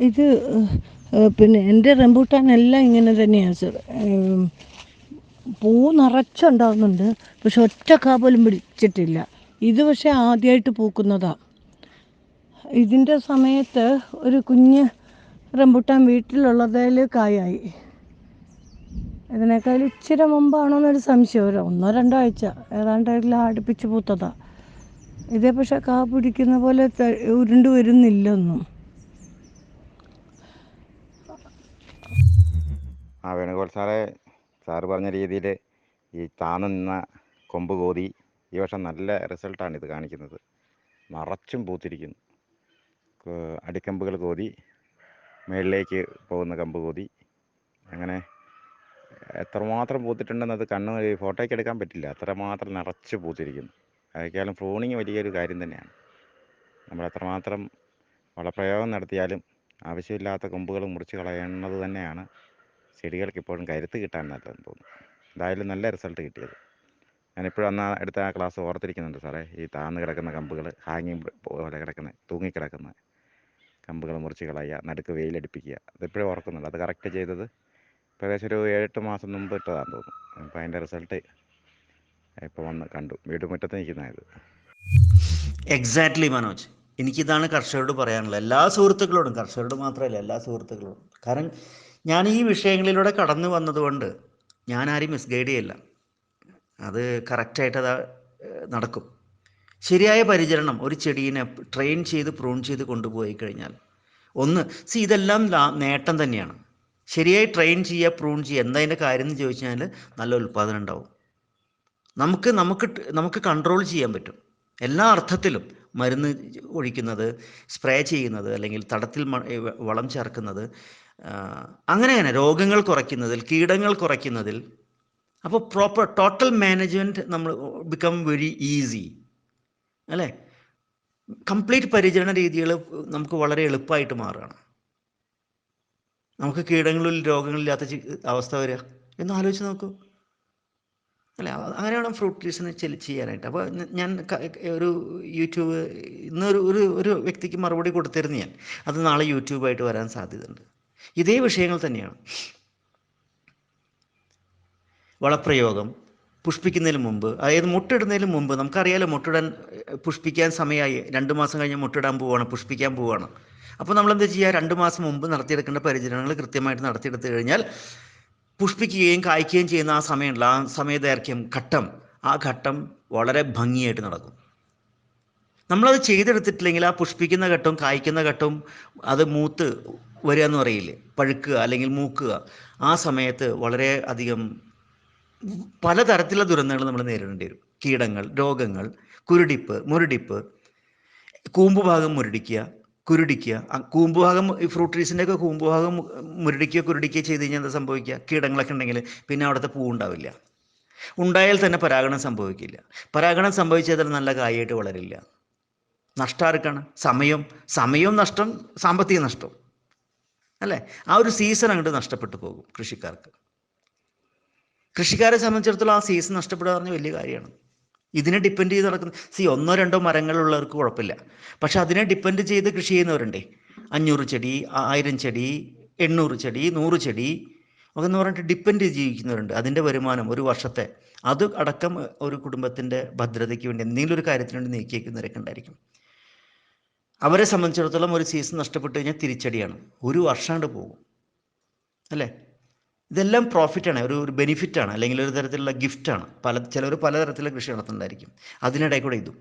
ഇത് പിന്നെ എന്റെ റംബൂട്ടാൻ എല്ലാം ഇങ്ങനെ തന്നെയാണ് പൂ നിറച്ചുണ്ടാകുന്നുണ്ട് പക്ഷെ ഒറ്റ കാ പോലും പിടിച്ചിട്ടില്ല. ഇത് പക്ഷേ ആദ്യമായിട്ട് പൂക്കുന്നതാണ് ഇതിന്റെ സമയത്ത് ഒരു കുഞ്ഞ് റംബൂട്ടാൻ വീട്ടിലുള്ളതിൽ കായായി. ഇതിനേക്കാൾ ഇച്ചിരി മുമ്പാണോന്നൊരു സംശയം ഒരു ഒന്നോ രണ്ടോ ആഴ്ച. ഏതാണ്ടെല്ലാം അടുപ്പിച്ച് പൂത്തതാണ് ഇതേ പക്ഷേ കാ പിടിക്കുന്ന പോലെ ഉരുണ്ട് വരുന്നില്ല വരുന്നില്ലൊന്നും ആ വേണുഗോപാൽ സാറേ സാറ് പറഞ്ഞ രീതിയിൽ ഈ താന്ന് നിന്ന കൊമ്പ് കോതി ഈ വർഷം നല്ല റിസൾട്ടാണ് ഇത് കാണിക്കുന്നത്. നിറച്ചും പൂത്തിരിക്കുന്നു. അടിക്കമ്പുകൾ കോതി മേളിലേക്ക് പോകുന്ന കമ്പ് കോതി അങ്ങനെ എത്രമാത്രം പൂത്തിട്ടുണ്ടെന്ന് അത് കണ്ണ് ഫോട്ടോയ്ക്ക് എടുക്കാൻ പറ്റില്ല. അത്രമാത്രം നിറച്ച് പൂത്തിരിക്കുന്നു. അതൊക്കെയാലും പ്രൂണിങ് വലിയൊരു കാര്യം തന്നെയാണ്. നമ്മൾ എത്രമാത്രം വളപ്രയോഗം നടത്തിയാലും ആവശ്യമില്ലാത്ത കൊമ്പുകൾ മുറിച്ച് കളയേണ്ടത് തന്നെയാണ്. ചെടികൾക്ക് ഇപ്പോഴും കരുത്ത് കിട്ടാൻ നല്ലതെന്ന് തോന്നുന്നു. എന്തായാലും നല്ല റിസൾട്ട് കിട്ടിയത്. ഞാനിപ്പോഴും അന്ന് എടുത്ത ആ ക്ലാസ് ഓർത്തിരിക്കുന്നുണ്ട് സാറേ ഈ താന്ന് കിടക്കുന്ന കമ്പുകൾ ഹാങ്ങിങ് പോലെ കിടക്കുന്ന തൂങ്ങിക്കിടക്കുന്ന കമ്പുകൾ മുറിച്ച് കളയുക നടുക്ക് വെയിലടിപ്പിക്കുക അതിപ്പോഴും ഓർക്കുന്നുണ്ട്. അത് കറക്റ്റ് ചെയ്തത് ഏകദേശം ഒരു ഏഴെട്ട് മാസം മുമ്പ് ഇട്ടതാന്ന് തോന്നുന്നു. അപ്പോൾ അതിന്റെ റിസൾട്ട് ഇപ്പോൾ വന്ന് കണ്ടു. വീട്ടുമുറ്റത്ത് നിൽക്കുന്നതായത്. എക്സാക്ട്ലി മനോജ്. എനിക്കിതാണ് കർഷകരോട് പറയാനുള്ളത്. എല്ലാ സുഹൃത്തുക്കളോടും കർഷകരോട് മാത്രമല്ല എല്ലാ സുഹൃത്തുക്കളോടും. കാരണം ഞാൻ ഈ വിഷയങ്ങളിലൂടെ കടന്നു വന്നതുകൊണ്ട് ഞാൻ ആരും മിസ്ഗൈഡ് ചെയ്യില്ല. അത് കറക്റ്റായിട്ട് അത് നടക്കും. ശരിയായ പരിചരണം ഒരു ചെടീനെ ട്രെയിൻ ചെയ്ത് പ്രൂൺ ചെയ്ത് കൊണ്ടുപോയി കഴിഞ്ഞാൽ. ഒന്ന് സി ഇതെല്ലാം നേട്ടം തന്നെയാണ്. ശരിയായി ട്രെയിൻ ചെയ്യുക പ്രൂൺ ചെയ്യുക എന്തതിന്റെ കാര്യം എന്ന് ചോദിച്ചു കഴിഞ്ഞാൽ നല്ല ഉൽപ്പാദനം ഉണ്ടാവും. നമുക്ക് നമുക്ക് നമുക്ക് കൺട്രോൾ ചെയ്യാൻ പറ്റും. എല്ലാ അർത്ഥത്തിലും മരുന്ന് ഒഴിക്കുന്നത് സ്പ്രേ ചെയ്യുന്നത് അല്ലെങ്കിൽ തടത്തിൽ വളം ചേർക്കുന്നത് അങ്ങനെ അങ്ങനെ രോഗങ്ങൾ കുറയ്ക്കുന്നതിൽ കീടങ്ങൾ കുറയ്ക്കുന്നതിൽ. അപ്പോൾ പ്രോപ്പർ ടോട്ടൽ മാനേജ്മെന്റ് നമ്മൾ ബിക്കം വെരി ഈസി അല്ലേ? കംപ്ലീറ്റ് പരിചരണ രീതികൾ നമുക്ക് വളരെ എളുപ്പമായിട്ട് മാറുകയാണ്. നമുക്ക് കീടങ്ങളിൽ രോഗങ്ങളില്ലാത്ത അവസ്ഥ വരിക. എന്ന് ആലോചിച്ച് നോക്കൂ. അല്ലേ? അങ്ങനെയാണ് ഫ്രൂട്ട് ട്രീസിന് ചെയ്യാനായിട്ട്. അപ്പോൾ ഞാൻ ഒരു യൂട്യൂബ് ഇന്നൊരു ഒരു ഒരു വ്യക്തിക്ക് മറുപടി കൊടുത്തിരുന്നു ഞാൻ. അത് നാളെ യൂട്യൂബായിട്ട് വരാൻ സാധ്യതയുണ്ട്. ഇതേ വിഷയങ്ങൾ തന്നെയാണ്. വളപ്രയോഗം പുഷ്പിക്കുന്നതിന് മുമ്പ് അതായത് മുട്ടിടുന്നതിന് മുമ്പ് നമുക്കറിയാലോ മുട്ടിടാൻ പുഷ്പിക്കാൻ സമയമായി. രണ്ട് മാസം കഴിഞ്ഞ് മുട്ടിടാൻ പോവാണ് പുഷ്പിക്കാൻ പോവാണ്. അപ്പോൾ നമ്മൾ എന്താ ചെയ്യുക? രണ്ട് മാസം മുമ്പ് നടത്തിയെടുക്കേണ്ട പരിചരണങ്ങൾ കൃത്യമായിട്ട് നടത്തിയെടുത്തു കഴിഞ്ഞാൽ പുഷ്പിക്കുകയും കായ്ക്കുകയും ചെയ്യുന്ന ആ സമയമുള്ള ആ സമയദൈർഘ്യം ഘട്ടം ആ ഘട്ടം വളരെ ഭംഗിയായിട്ട് നടക്കും. നമ്മളത് ചെയ്തെടുത്തിട്ടില്ലെങ്കിൽ ആ പുഷ്പിക്കുന്ന ഘട്ടവും കായ്ക്കുന്ന ഘട്ടവും അത് മൂത്ത് വരിക എന്ന് പറയില്ലേ? പഴുക്കുക അല്ലെങ്കിൽ മൂക്കുക. ആ സമയത്ത് വളരെ അധികം പലതരത്തിലുള്ള ദുരന്തങ്ങൾ നമ്മൾ നേരിടേണ്ടി വരും. കീടങ്ങൾ രോഗങ്ങൾ കുരുടിപ്പ് മുരടിപ്പ്. കൂമ്പുഭാഗം മുരടിക്കുക കുരുടിക്കുക. കൂമ്പുഭാഗം ഈ ഫ്രൂട്ട് ട്രീസിന്റെ ഒക്കെ കൂമ്പുഭാഗം മുരടിക്കുക കുരുടിക്കുക ചെയ്ത് കഴിഞ്ഞാൽ എന്താ സംഭവിക്കുക? കീടങ്ങളൊക്കെ ഉണ്ടെങ്കിൽ പിന്നെ അവിടുത്തെ പൂ ഉണ്ടാവില്ല. ഉണ്ടായാൽ തന്നെ പരാഗണം സംഭവിക്കില്ല. പരാഗണം സംഭവിച്ചാൽ തന്നെ നല്ല കായായിട്ട് വളരില്ല. നഷ്ടം ആർക്കാണ്? സമയം. സമയവും നഷ്ടം സാമ്പത്തിക നഷ്ടം അല്ലേ? ആ ഒരു സീസൺ അങ്ങോട്ട് നഷ്ടപ്പെട്ടു പോകും കൃഷിക്കാർക്ക്. കൃഷിക്കാരെ സംബന്ധിച്ചിടത്തോളം ആ സീസൺ നഷ്ടപ്പെടുക പറഞ്ഞ വലിയ കാര്യമാണ്. ഇതിനെ ഡിപ്പെൻഡ് ചെയ്ത് നടക്കുന്ന സി ഒന്നോ രണ്ടോ മരങ്ങളുള്ളവർക്ക് കുഴപ്പമില്ല. പക്ഷെ അതിനെ ഡിപ്പെൻഡ് ചെയ്ത് കൃഷി ചെയ്യുന്നവരുണ്ടേ. അഞ്ഞൂറ് ചെടി ആയിരം ചെടി എണ്ണൂറ് ചെടി നൂറ് ചെടി ഒക്കെ എന്ന് പറഞ്ഞിട്ട് ഡിപ്പെൻഡ് ചെയ്ത് ജീവിക്കുന്നവരുണ്ട് അതിന്റെ വരുമാനം ഒരു വർഷത്തെ അത് അടക്കം ഒരു കുടുംബത്തിന്റെ ഭദ്രതയ്ക്ക് വേണ്ടി എന്തെങ്കിലും ഒരു കാര്യത്തിന് വേണ്ടി നീക്കി വയ്ക്കുന്നവരൊക്കെ ഉണ്ടായിരിക്കും. അവരെ സംബന്ധിച്ചിടത്തോളം ഒരു സീസൺ നഷ്ടപ്പെട്ടു കഴിഞ്ഞാൽ തിരിച്ചടിയാണ്. ഒരു വർഷമാണ്ട് പോകും. അല്ലേ? ഇതെല്ലാം പ്രോഫിറ്റാണ് ഒരു ഒരു ബെനിഫിറ്റാണ് അല്ലെങ്കിൽ ഒരു തരത്തിലുള്ള ഗിഫ്റ്റാണ് പല ചിലർ പലതരത്തിലുള്ള കൃഷി നടത്തുന്നുണ്ടായിരിക്കും അതിനിടയിൽ കൂടെ ഇതും.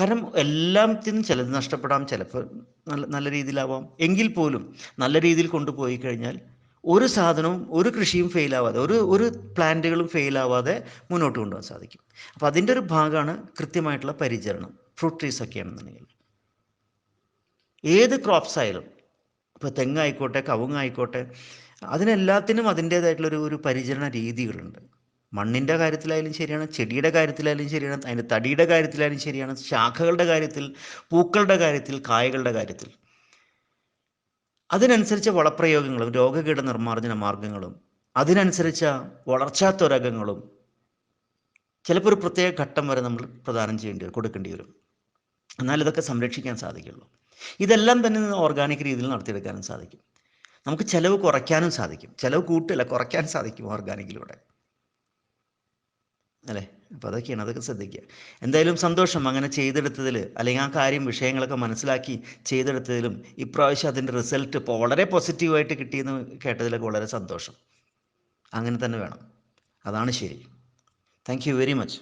കാരണം എല്ലാത്തിനും ചിലത് നഷ്ടപ്പെടാം. ചിലപ്പോൾ നല്ല നല്ല രീതിയിലാവാം. എങ്കിൽ പോലും നല്ല രീതിയിൽ കൊണ്ടുപോയി കഴിഞ്ഞാൽ ഒരു സാധനവും ഒരു കൃഷിയും ഫെയിലാവാതെ ഒരു ഒരു പ്ലാന്റുകളും ഫെയിലാവാതെ മുന്നോട്ട് കൊണ്ടുപോകാൻ സാധിക്കും. അപ്പോൾ അതിന്റെ ഒരു ഭാഗമാണ് കൃത്യമായിട്ടുള്ള പരിചരണം. ഫ്രൂട്ട് ട്രീസ് ഒക്കെ ആണെന്നുണ്ടെങ്കിൽ ഏത് ക്രോപ്സ് ആയാലും. ഇപ്പോൾ തെങ്ങായിക്കോട്ടെ കവുങ്ങായിക്കോട്ടെ അതിനെല്ലാത്തിനും അതിന്റേതായിട്ടുള്ളൊരു ഒരു പരിചരണ രീതികളുണ്ട്. മണ്ണിന്റെ കാര്യത്തിലായാലും ശരിയാണ് ചെടിയുടെ കാര്യത്തിലായാലും ശരിയാണ് അതിന്റെ തടിയുടെ കാര്യത്തിലായാലും ശരിയാണ് ശാഖകളുടെ കാര്യത്തിൽ പൂക്കളുടെ കാര്യത്തിൽ കായകളുടെ കാര്യത്തിൽ. അതിനനുസരിച്ച വളപ്രയോഗങ്ങളും രോഗകീട നിർമ്മാർജന മാർഗങ്ങളും അതിനനുസരിച്ച വളർച്ചാ ത്വരകങ്ങളും ചിലപ്പോൾ ഒരു പ്രത്യേക ഘട്ടം വരെ നമ്മൾ പ്രദാനം ചെയ്യേണ്ടി വരും കൊടുക്കേണ്ടി വരും. എന്നാൽ ഇതൊക്കെ സംരക്ഷിക്കാൻ സാധിക്കുള്ളൂ. ഇതെല്ലാം തന്നെ ഓർഗാനിക് രീതിയിൽ നടത്തിയെടുക്കാനും സാധിക്കും. നമുക്ക് ചിലവ് കുറയ്ക്കാനും സാധിക്കും. ചിലവ് കൂട്ടില്ല കുറയ്ക്കാൻ സാധിക്കും ഓർഗാനിക്കിലൂടെ അല്ലേ? അപ്പോൾ അതൊക്കെയാണ് അതൊക്കെ ശ്രദ്ധിക്കുക. എന്തായാലും സന്തോഷം അങ്ങനെ ചെയ്തെടുത്തതിൽ അല്ലെങ്കിൽ ആ കാര്യം വിഷയങ്ങളൊക്കെ മനസ്സിലാക്കി ചെയ്തെടുത്തതിലും ഇപ്രാവശ്യം അതിന്റെ റിസൾട്ട് ഇപ്പോൾ വളരെ പോസിറ്റീവായിട്ട് കിട്ടിയെന്ന് കേട്ടതിലൊക്കെ വളരെ സന്തോഷം. അങ്ങനെ തന്നെ വേണം. അതാണ് ശരി. Thank you very much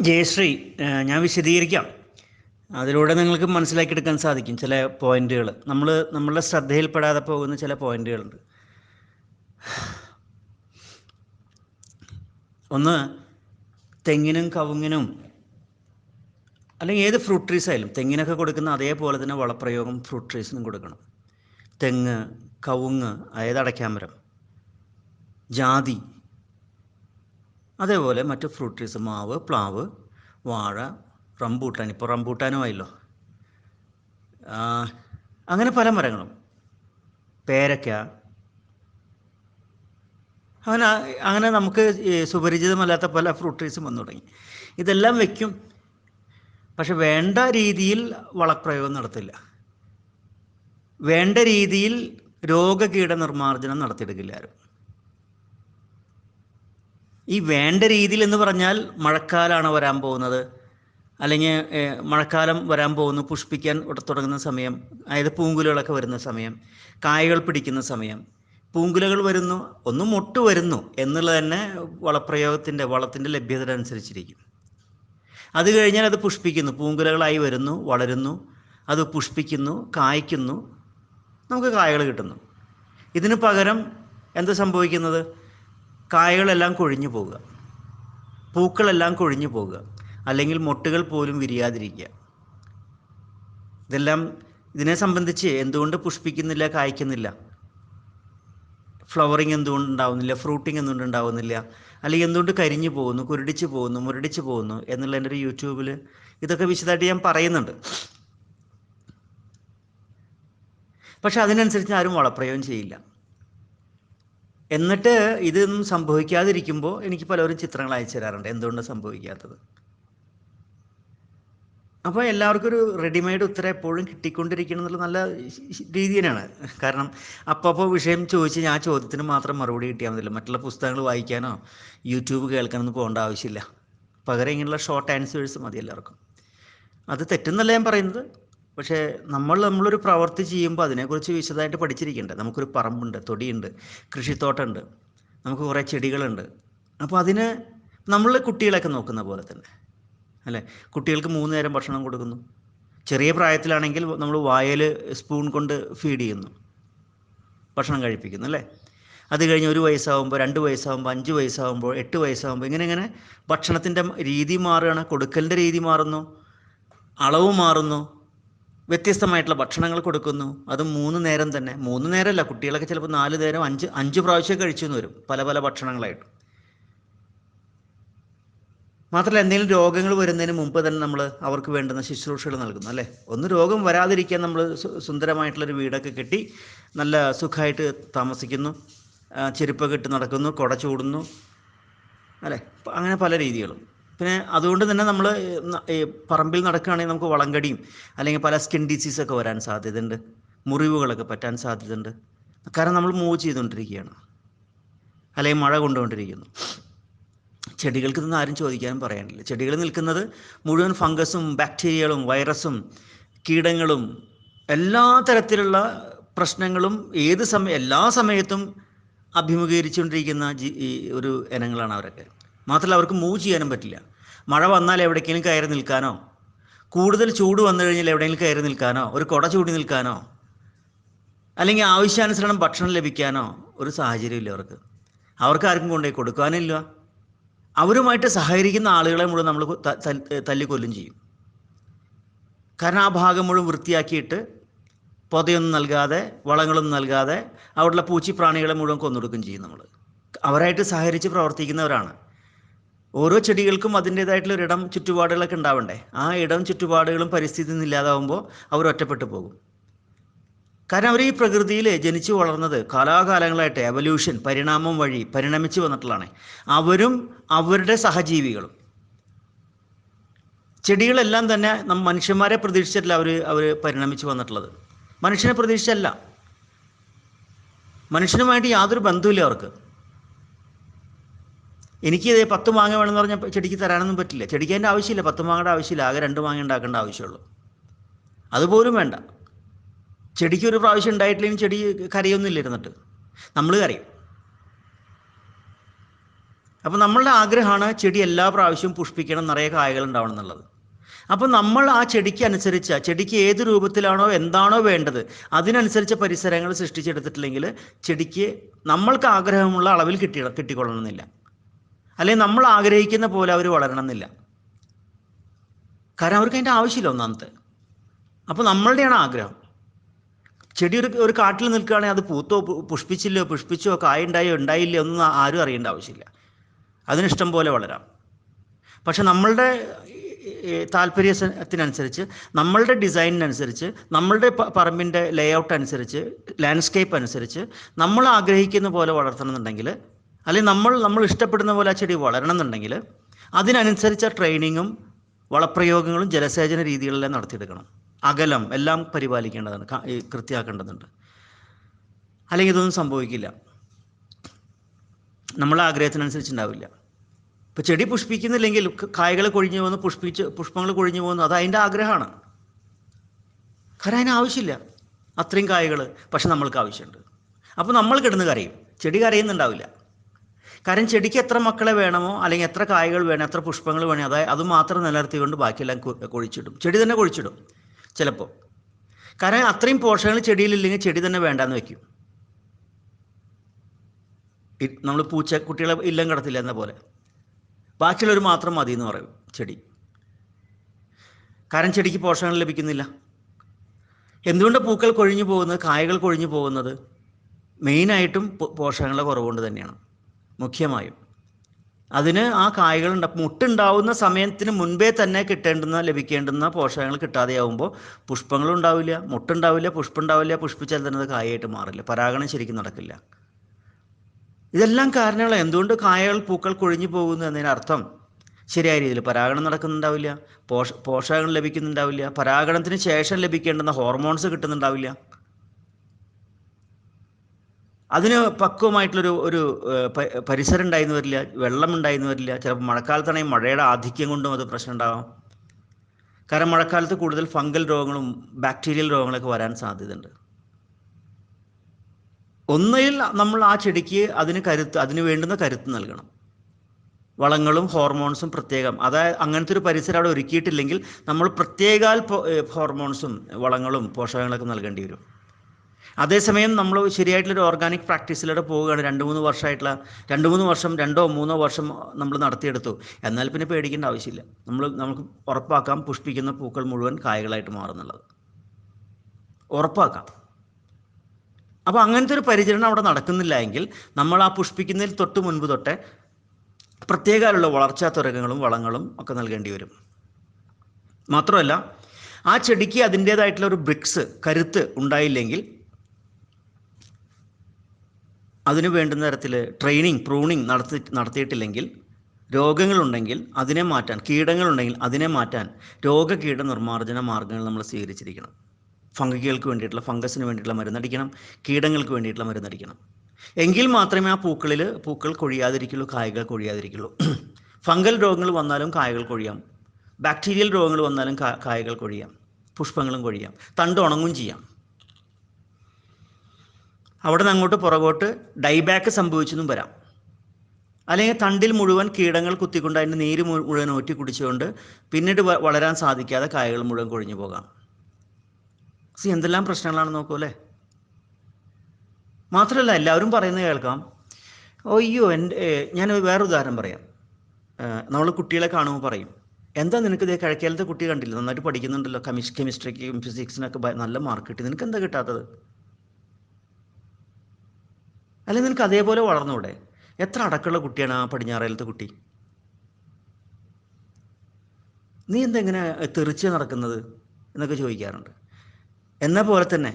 Jayashree ഞാൻ വിശദീകരിക്കാം. അതിലൂടെ നിങ്ങൾക്ക് മനസ്സിലാക്കിയെടുക്കാൻ സാധിക്കും ചില പോയിന്റുകൾ. നമ്മൾ നമ്മളുടെ ശ്രദ്ധയിൽപ്പെടാതെ പോകുന്ന ചില പോയിന്റുകളുണ്ട്. ഒന്ന് തെങ്ങിനും കവുങ്ങിനും അല്ലെങ്കിൽ ഏത് ഫ്രൂട്ട് ട്രീസ് ആയാലും തെങ്ങിനൊക്കെ കൊടുക്കുന്ന അതേപോലെ തന്നെ വളപ്രയോഗം ഫ്രൂട്ട് ട്രീസിനും കൊടുക്കണം. തെങ്ങ് കവുങ്ങ് അതായത് അടയ്ക്കാമരം. ജാതി അതേപോലെ മറ്റ് ഫ്രൂട്ട് ട്രീസ് മാവ് പ്ലാവ് വാഴ റംബൂട്ടാൻ. ഇപ്പോൾ റംബൂട്ടാനുമായല്ലോ. അങ്ങനെ പല മരങ്ങളും. പേരയ്ക്ക അങ്ങനെ അങ്ങനെ നമുക്ക് സുപരിചിതമല്ലാത്ത പല ഫ്രൂട്ട് ട്രീസും വന്നു തുടങ്ങി. ഇതെല്ലാം വയ്ക്കും പക്ഷെ വേണ്ട രീതിയിൽ വളപ്രയോഗം നടത്തില്ല. വേണ്ട രീതിയിൽ രോഗകീട നിർമ്മാർജനം നടത്തിയെടുക്കില്ല ആരും. ഈ വേണ്ട രീതിയിൽ എന്ന് പറഞ്ഞാൽ മഴക്കാലമാണ് വരാൻ പോകുന്നത്. അല്ലെങ്കിൽ മഴക്കാലം വരാൻ പോകുന്നു പുഷ്പിക്കാൻ തുടങ്ങുന്ന സമയം അതായത് പൂങ്കുലകളൊക്കെ വരുന്ന സമയം കായകൾ പിടിക്കുന്ന സമയം. പൂങ്കുലകൾ വരുന്നു ഒന്ന് മുട്ട് വരുന്നു എന്നുള്ളത് തന്നെ വളപ്രയോഗത്തിന്റെ വളത്തിന്റെ ലഭ്യത അനുസരിച്ചിരിക്കും. അത് കഴിഞ്ഞാൽ അത് പുഷ്പിക്കുന്നു പൂങ്കുലകളായി വരുന്നു വളരുന്നു അത് പുഷ്പിക്കുന്നു കായ്ക്കുന്നു നമുക്ക് കായകൾ കിട്ടുന്നു. ഇതിന് പകരം എന്ത് സംഭവിക്കുന്നത്? കായകളെല്ലാം കൊഴിഞ്ഞു പോകുക പൂക്കളെല്ലാം കൊഴിഞ്ഞു പോകുക അല്ലെങ്കിൽ മൊട്ടുകൾ പോലും വിരിയാതിരിക്കുക. ഇതെല്ലാം ഇതിനെ സംബന്ധിച്ച് എന്തുകൊണ്ട് പുഷ്പിക്കുന്നില്ല കായ്ക്കുന്നില്ല? ഫ്ലവറിങ് എന്തുകൊണ്ട് ഉണ്ടാവുന്നില്ല ഫ്രൂട്ടിങ് എന്തുകൊണ്ട് ഉണ്ടാവുന്നില്ല? അല്ലെങ്കിൽ എന്തുകൊണ്ട് കരിഞ്ഞു പോകുന്നു കുരുടിച്ച് പോകുന്നു മുരടിച്ച് പോകുന്നു എന്നുള്ള എന്റെ ഒരു യൂട്യൂബിൽ ഇതൊക്കെ വിശദമായിട്ട് ഞാൻ പറയുന്നുണ്ട്. പക്ഷെ അതിനനുസരിച്ച് ആരും വളപ്രയോഗം ചെയ്യില്ല. എന്നിട്ട് ഇതൊന്നും സംഭവിക്കാതിരിക്കുമ്പോൾ എനിക്ക് പലരും ചിത്രങ്ങൾ അയച്ചു തരാറുണ്ട്. എന്തുകൊണ്ട് സംഭവിക്കാത്തത്? അപ്പോൾ എല്ലാവർക്കും ഒരു റെഡിമെയ്ഡ് ഉത്തരം എപ്പോഴും കിട്ടിക്കൊണ്ടിരിക്കണം എന്നുള്ള നല്ല രീതി തന്നെയാണ്. കാരണം അപ്പോൾ വിഷയം ചോദിച്ച് ഞാൻ ചോദ്യത്തിന് മാത്രം മറുപടി കിട്ടിയാൽ മതിയല്ലോ. മറ്റുള്ള പുസ്തകങ്ങൾ വായിക്കാനോ യൂട്യൂബ് കേൾക്കാനൊന്നും പോകേണ്ട ആവശ്യമില്ല. പകരം ഇങ്ങനെയുള്ള ഷോർട്ട് ആൻസേഴ്സ് മതി എല്ലാവർക്കും. അത് തെറ്റെന്നല്ല ഞാൻ പറയുന്നത്. പക്ഷേ നമ്മൾ നമ്മളൊരു പ്രവൃത്തി ചെയ്യുമ്പോൾ അതിനെക്കുറിച്ച് വിശദമായിട്ട് പഠിച്ചിരിക്കണ്ടേ. നമുക്കൊരു പറമ്പുണ്ട് തൊടിയുണ്ട് കൃഷിത്തോട്ടമുണ്ട് നമുക്ക് കുറേ ചെടികളുണ്ട്. അപ്പോൾ അതിന് നമ്മൾ കുട്ടികളെയൊക്കെ നോക്കുന്ന പോലെ തന്നെ അല്ലേ? കുട്ടികൾക്ക് മൂന്ന് നേരം ഭക്ഷണം കൊടുക്കുന്നു. ചെറിയ പ്രായത്തിലാണെങ്കിൽ നമ്മൾ വായിൽ സ്പൂൺ കൊണ്ട് ഫീഡ് ചെയ്യുന്നു. ഭക്ഷണം കഴിപ്പിക്കുന്നു അല്ലേ? അത് കഴിഞ്ഞ് ഒരു വയസ്സാകുമ്പോൾ രണ്ട് വയസ്സാകുമ്പോൾ അഞ്ച് വയസ്സാകുമ്പോൾ എട്ട് വയസ്സാകുമ്പോൾ ഇങ്ങനെ ഇങ്ങനെ ഭക്ഷണത്തിന്റെ രീതി മാറുകയാണ്. കൊടുക്കലിന്റെ രീതി മാറുന്നു. അളവ് മാറുന്നു. വ്യത്യസ്തമായിട്ടുള്ള ഭക്ഷണങ്ങൾ കൊടുക്കുന്നു. അത് മൂന്ന് നേരം തന്നെ. മൂന്ന് നേരമല്ല കുട്ടികളൊക്കെ ചിലപ്പോൾ നാല് നേരം അഞ്ച് അഞ്ച് പ്രാവശ്യം കഴിച്ചു എന്ന് വരും പല പല ഭക്ഷണങ്ങളായിട്ട്. മാത്രമല്ല എന്തെങ്കിലും രോഗങ്ങൾ വരുന്നതിന് മുമ്പ് തന്നെ നമ്മൾ അവർക്ക് വേണ്ടുന്ന ശുശ്രൂഷകൾ നൽകുന്നു അല്ലേ? ഒന്ന് രോഗം വരാതിരിക്കാൻ നമ്മൾ സുന്ദരമായിട്ടുള്ളൊരു വീടൊക്കെ കെട്ടി നല്ല സുഖമായിട്ട് താമസിക്കുന്നു. ചെരുപ്പൊക്കെ ഇട്ട് നടക്കുന്നു കുട ചൂടുന്നു അല്ലേ? അങ്ങനെ പല രീതികളും. പിന്നെ അതുകൊണ്ട് തന്നെ നമ്മൾ പറമ്പിൽ നടക്കുകയാണെങ്കിൽ നമുക്ക് വളങ്കടിയും അല്ലെങ്കിൽ പല സ്കിൻ ഡിസീസൊക്കെ വരാൻ സാധ്യതയുണ്ട്. മുറിവുകളൊക്കെ പറ്റാൻ സാധ്യതയുണ്ട്. കാരണം നമ്മൾ മൂവ് ചെയ്തുകൊണ്ടിരിക്കുകയാണ്. അല്ലെങ്കിൽ മഴ കൊണ്ടുകൊണ്ടിരിക്കുന്നു. ചെടികൾക്ക് ഇതൊന്നും ആരും ചോദിക്കാനും പറയാനില്ല. ചെടികൾ നിൽക്കുന്നത് മുഴുവൻ ഫംഗസും ബാക്ടീരിയകളും വൈറസും കീടങ്ങളും എല്ലാ തരത്തിലുള്ള പ്രശ്നങ്ങളും ഏത് സമയം എല്ലാ സമയത്തും അഭിമുഖീകരിച്ചുകൊണ്ടിരിക്കുന്ന ഒരു ഇനങ്ങളാണ് അവരൊക്കെ. മാത്രമല്ല അവർക്ക് മൂവ് ചെയ്യാനും പറ്റില്ല. മഴ വന്നാൽ എവിടേക്കെങ്കിലും കയറി നിൽക്കാനോ? കൂടുതൽ ചൂട് വന്നു കഴിഞ്ഞാൽ എവിടെയെങ്കിലും കയറി നിൽക്കാനോ? ഒരു കുട ചൂടി നിൽക്കാനോ? അല്ലെങ്കിൽ ആവശ്യാനുസരണം ഭക്ഷണം ലഭിക്കാനോ? ഒരു സാഹചര്യമില്ല അവർക്ക്. അവർക്ക് ആർക്കും കൊണ്ടുപോയി കൊടുക്കാനില്ല. അവരുമായിട്ട് സഹകരിക്കുന്ന ആളുകളെ മുഴുവൻ നമ്മൾ തല്ലിക്കൊല്ലും ചെയ്യും. കാരണം ആ ഭാഗം മുഴുവൻ വൃത്തിയാക്കിയിട്ട് പൊതയൊന്നും നൽകാതെ വളങ്ങളൊന്നും നൽകാതെ അവിടെയുള്ള പൂച്ചി പ്രാണികളെ മുഴുവൻ കൊന്നൊടുക്കുകയും ചെയ്യും നമ്മൾ. അവരായിട്ട് സഹകരിച്ച് പ്രവർത്തിക്കുന്നവരാണ്. ഓരോ ചെടികൾക്കും അതിന്റേതായിട്ടുള്ള ഒരു ഇടം ചുറ്റുപാടുകളൊക്കെ ഉണ്ടാവണ്ടേ? ആ ഇടം ചുറ്റുപാടുകളും പരിസ്ഥിതി ഇല്ലാതാവുമ്പോൾ അവർ ഒറ്റപ്പെട്ടു പോകും. കാരണം അവർ ഈ പ്രകൃതിയിൽ ജനിച്ചു വളർന്നത് കാലാകാലങ്ങളായിട്ട് എവല്യൂഷൻ പരിണാമം വഴി പരിണമിച്ച് വന്നിട്ടുള്ളതാണ്. അവരും അവരുടെ സഹജീവികളും. ചെടികളെല്ലാം തന്നെ നമ്മൾ മനുഷ്യന്മാരെ പ്രതീക്ഷിച്ചിട്ടില്ല അവർ അവർ പരിണമിച്ച് വന്നിട്ടുള്ളത്. മനുഷ്യനെ പ്രതീക്ഷിച്ചല്ല. മനുഷ്യനുമായിട്ട് യാതൊരു ബന്ധവുമില്ല അവർക്ക്. എനിക്ക് ഇതേ പത്ത് മാങ്ങ വേണമെന്ന് പറഞ്ഞാൽ ചെടിക്ക് തരാനൊന്നും പറ്റില്ല. ചെടിക്ക് അതിന്റെ ആവശ്യമില്ല. പത്ത് മാങ്ങയുടെ ആവശ്യമില്ല. ആകെ രണ്ട് മാങ്ങ ഉണ്ടാക്കേണ്ട ആവശ്യമുള്ളൂ. അതുപോലും വേണ്ട. ചെടിക്ക് ഒരു പ്രാവശ്യം ഉണ്ടായിട്ടില്ലെങ്കിൽ ചെടി കരയൊന്നുമില്ല ഇരുന്നിട്ട്. നമ്മൾ കരയും. അപ്പോൾ നമ്മളുടെ ആഗ്രഹമാണ് ചെടി എല്ലാ പ്രാവശ്യവും പുഷ്പിക്കണം നിറയെ കായകൾ ഉണ്ടാവണം എന്നുള്ളത്. അപ്പോൾ നമ്മൾ ആ ചെടിക്ക് അനുസരിച്ച് ചെടിക്ക് ഏത് രൂപത്തിലാണോ എന്താണോ വേണ്ടത് അതിനനുസരിച്ച് പരിസരങ്ങൾ സൃഷ്ടിച്ചെടുത്തിട്ടില്ലെങ്കിൽ ചെടിക്ക് നമ്മൾക്ക് ആഗ്രഹമുള്ള അളവിൽ കിട്ടി കിട്ടിക്കൊള്ളണമെന്നില്ല. അല്ലെങ്കിൽ നമ്മൾ ആഗ്രഹിക്കുന്ന പോലെ അവർ വളരണം എന്നില്ല കാരണം അവർക്ക് അതിന്റെ ആവശ്യമില്ല ഒന്നാമത്തെ. അപ്പോൾ നമ്മളുടെയാണ് ആഗ്രഹം. ചെടി ഒരു ഒരു കാട്ടിൽ നിൽക്കുകയാണെങ്കിൽ അത് പൂത്തോ പുഷ്പിച്ചില്ലയോ പുഷ്പിച്ചോ കായുണ്ടായോ ഉണ്ടായില്ലയോ ഒന്നും ആരും അറിയേണ്ട ആവശ്യമില്ല. അതിനിഷ്ടം പോലെ വളരാം. പക്ഷെ നമ്മളുടെ താല്പര്യത്തിനനുസരിച്ച് നമ്മളുടെ ഡിസൈനിനനുസരിച്ച് നമ്മളുടെ പറമ്പിന്റെ പറമ്പിന്റെ ലേഔട്ട് അനുസരിച്ച് ലാൻഡ്സ്കേപ്പ് അനുസരിച്ച് നമ്മൾ ആഗ്രഹിക്കുന്ന പോലെ വളർത്തണമെന്നുണ്ടെങ്കിൽ അല്ലെങ്കിൽ നമ്മൾ നമ്മൾ ഇഷ്ടപ്പെടുന്ന പോലെ ആ ചെടി വളരണം എന്നുണ്ടെങ്കിൽ അതിനനുസരിച്ച ട്രെയിനിങ്ങും വളപ്രയോഗങ്ങളും ജലസേചന രീതികളെല്ലാം നടത്തിയെടുക്കണം. അകലം എല്ലാം പരിപാലിക്കേണ്ടതാണ് കൃത്യമാക്കേണ്ടതുണ്ട്. അല്ലെങ്കിൽ ഇതൊന്നും സംഭവിക്കില്ല. നമ്മളെ ആഗ്രഹത്തിനനുസരിച്ചുണ്ടാവില്ല. ഇപ്പോൾ ചെടി പുഷ്പിക്കുന്നില്ലെങ്കിൽ കായകൾ കൊഴിഞ്ഞു പോകുന്നു പുഷ്പിച്ച് പുഷ്പങ്ങൾ കൊഴിഞ്ഞു പോകുന്നു അത് അതിന്റെ ആഗ്രഹമാണ്. കാരണം അതിന് ആവശ്യമില്ല. അത്രയും കായകൾ പക്ഷെ നമ്മൾക്ക് ആവശ്യമുണ്ട്. അപ്പോൾ നമ്മൾ കിടന്ന് കരയും. ചെടി കരയുന്നുണ്ടാവില്ല. കാരണം ചെടിക്ക് എത്ര മക്കളെ വേണമോ അല്ലെങ്കിൽ എത്ര കായകൾ വേണം എത്ര പുഷ്പങ്ങൾ വേണം അതായത് അത് മാത്രം നിലനിർത്തിക്കൊണ്ട് ബാക്കിയെല്ലാം കുഴിച്ചിടും. ചെടി തന്നെ കൊഴിച്ചിടും ചിലപ്പോൾ കാരണം അത്രയും പോഷകങ്ങൾ ചെടിയിലില്ലെങ്കിൽ ചെടി തന്നെ വേണ്ടാന്ന് വെക്കും നമ്മൾ പൂച്ച കുട്ടികളെ ഇല്ലം കിടത്തില്ല എന്ന പോലെ. ബാക്കിയുള്ളവർ മാത്രം മതി എന്ന് പറയും ചെടി. കാരണം ചെടിക്ക് പോഷകങ്ങൾ ലഭിക്കുന്നില്ല. എന്തുകൊണ്ട് പൂക്കൾ കൊഴിഞ്ഞു പോകുന്നത് കായകൾ കൊഴിഞ്ഞു പോകുന്നത്? മെയിനായിട്ടും പോഷകങ്ങളുടെ കുറവുകൊണ്ട് തന്നെയാണ്. മുഖ്യമായും. അതിന് ആ കായ്കൾ ഉണ്ട മുട്ടുണ്ടാവുന്ന സമയത്തിന് മുൻപേ തന്നെ കിട്ടേണ്ടുന്ന ലഭിക്കേണ്ടുന്ന പോഷകങ്ങൾ കിട്ടാതെയാവുമ്പോൾ പുഷ്പങ്ങളും ഉണ്ടാവില്ല. മുട്ടുണ്ടാവില്ല പുഷ്പം ഉണ്ടാവില്ല പുഷ്പിച്ചാൽ തന്നെ അത് കായായിട്ട് മാറില്ല. പരാഗണം ശരിക്കും നടക്കില്ല. ഇതെല്ലാം കാരണങ്ങൾ എന്തുകൊണ്ട് കായകൾ പൂക്കൾ കൊഴിഞ്ഞു പോകുന്നു എന്നതിനർത്ഥം ശരിയായ രീതിയിൽ പരാഗണം നടക്കുന്നുണ്ടാവില്ല. പോഷ പോഷകങ്ങൾ ലഭിക്കുന്നുണ്ടാവില്ല. പരാഗണത്തിന് ശേഷം ലഭിക്കേണ്ടുന്ന ഹോർമോൺസ് കിട്ടുന്നുണ്ടാവില്ല. അതിന് പക്വമായിട്ടുള്ളൊരു ഒരു ഒരു പരിസരം ഉണ്ടായിരുന്നു വരില്ല വെള്ളം ഉണ്ടായിരുന്നു വരില്ല. ചിലപ്പോൾ മഴക്കാലത്താണെങ്കിൽ മഴയുടെ ആധിക്യം കൊണ്ടും അത് പ്രശ്നം ഉണ്ടാവാം. കാരണം മഴക്കാലത്ത് കൂടുതൽ ഫംഗൽ രോഗങ്ങളും ബാക്ടീരിയൽ രോഗങ്ങളൊക്കെ വരാൻ സാധ്യതയുണ്ട്. ഒന്നിൽ നമ്മൾ ആ ചെടിക്ക് അതിന് കരുത്ത് അതിന് വേണ്ടുന്ന കരുത്ത് നൽകണം. വളങ്ങളും ഹോർമോൺസും പ്രത്യേകം. അതായത് അങ്ങനത്തെ ഒരു പരിസരം അവിടെ ഒരുക്കിയിട്ടില്ലെങ്കിൽ നമ്മൾ പ്രത്യേകാൽ ഹോർമോൺസും വളങ്ങളും പോഷകങ്ങളൊക്കെ നൽകേണ്ടി വരും. അതേസമയം നമ്മൾ ശരിയായിട്ടുള്ളൊരു ഓർഗാനിക് പ്രാക്ടീസിലൂടെ പോവുകയാണ്. രണ്ട് മൂന്ന് വർഷമായിട്ടുള്ള രണ്ട് മൂന്ന് വർഷം രണ്ടോ മൂന്നോ വർഷം നമ്മൾ നടത്തിയെടുത്തു. എന്നാൽ പിന്നെ പേടിക്കേണ്ട ആവശ്യമില്ല. നമ്മൾ നമുക്ക് ഉറപ്പാക്കാം പുഷ്പിക്കുന്ന പൂക്കൾ മുഴുവൻ കായകളായിട്ട് മാറുന്നുള്ളത്. ഉറപ്പാക്കാം. അപ്പോൾ അങ്ങനത്തെ ഒരു പരിചരണം അവിടെ നടക്കുന്നില്ല എങ്കിൽ നമ്മൾ ആ പുഷ്പിക്കുന്നതിൽ തൊട്ട് മുൻപ് തൊട്ടേ പ്രത്യേകമുള്ള വളർച്ചാ തുരകങ്ങളും വളങ്ങളും ഒക്കെ നൽകേണ്ടി വരും. മാത്രമല്ല ആ ചെടിക്ക് അതിന്റേതായിട്ടുള്ള ഒരു ബ്രിക്സ് കരുത്ത് ഉണ്ടായില്ലെങ്കിൽ അതിന് വേണ്ടുന്ന തരത്തിൽ ട്രെയിനിങ് പ്രൂണിങ് നടത്തി നടത്തിയിട്ടില്ലെങ്കിൽ രോഗങ്ങളുണ്ടെങ്കിൽ അതിനെ മാറ്റാൻ കീടങ്ങളുണ്ടെങ്കിൽ അതിനെ മാറ്റാൻ രോഗകീട നിർമ്മാർജന മാർഗങ്ങൾ നമ്മൾ സ്വീകരിച്ചിരിക്കണം. ഫംഗികൾക്ക് വേണ്ടിയിട്ടുള്ള ഫംഗസിന് വേണ്ടിയിട്ടുള്ള മരുന്നടിക്കണം കീടങ്ങൾക്ക് വേണ്ടിയിട്ടുള്ള മരുന്നടിക്കണം. എങ്കിൽ മാത്രമേ ആ പൂക്കളിൽ പൂക്കൾ കൊഴിയാതിരിക്കുള്ളൂ കായകൾ കൊഴിയാതിരിക്കുള്ളൂ. ഫംഗൽ രോഗങ്ങൾ വന്നാലും കായകൾ കൊഴിയാം. ബാക്ടീരിയൽ രോഗങ്ങൾ വന്നാലും കായകൾ കൊഴിയാം. പുഷ്പങ്ങളും കൊഴിയാം. തണ്ട് ഉണങ്ങും ചെയ്യാം. അവിടെ നിന്ന് അങ്ങോട്ട് പുറകോട്ട് ഡൈബാക്ക് സംഭവിച്ചെന്നും വരാം. അല്ലെങ്കിൽ തണ്ടിൽ മുഴുവൻ കീടങ്ങൾ കുത്തിക്കൊണ്ട് അതിന്റെ നീര് മുഴുവൻ ഊറ്റി കുടിച്ചുകൊണ്ട് പിന്നീട് വളരാൻ സാധിക്കാതെ കായകൾ മുഴുവൻ കൊഴിഞ്ഞു പോകാം. സി എന്തെല്ലാം പ്രശ്നങ്ങളാണ് നോക്കൂ അല്ലേ? മാത്രമല്ല എല്ലാവരും പറയുന്നത് കേൾക്കാം. അയ്യോ എന്റെ ഞാൻ വേറെ ഉദാഹരണം പറയാം. നമ്മൾ കുട്ടികളെ കാണുമ്പോൾ പറയും എന്താ നിനക്ക് ഇതേ കിഴക്കേലത്തെ കുട്ടി കണ്ടില്ല? നന്നായിട്ട് പഠിക്കുന്നുണ്ടല്ലോ. കെമിസ് കെമിസ്ട്രിക്കും ഫിസിക്സിനൊക്കെ നല്ല മാർക്ക് കിട്ടി. നിനക്ക് എന്താ കിട്ടാത്തത്? അല്ലെങ്കിൽ നിനക്ക് അതേപോലെ വളർന്നൂടെ എത്ര അടക്കമുള്ള കുട്ടിയാണ് ആ പടിഞ്ഞാറേലത്തെ കുട്ടി? നീ എന്തെങ്ങനെ തെറിച്ച് നടക്കുന്നത് എന്നൊക്കെ ചോദിക്കാറുണ്ട്. എന്ന പോലെ തന്നെ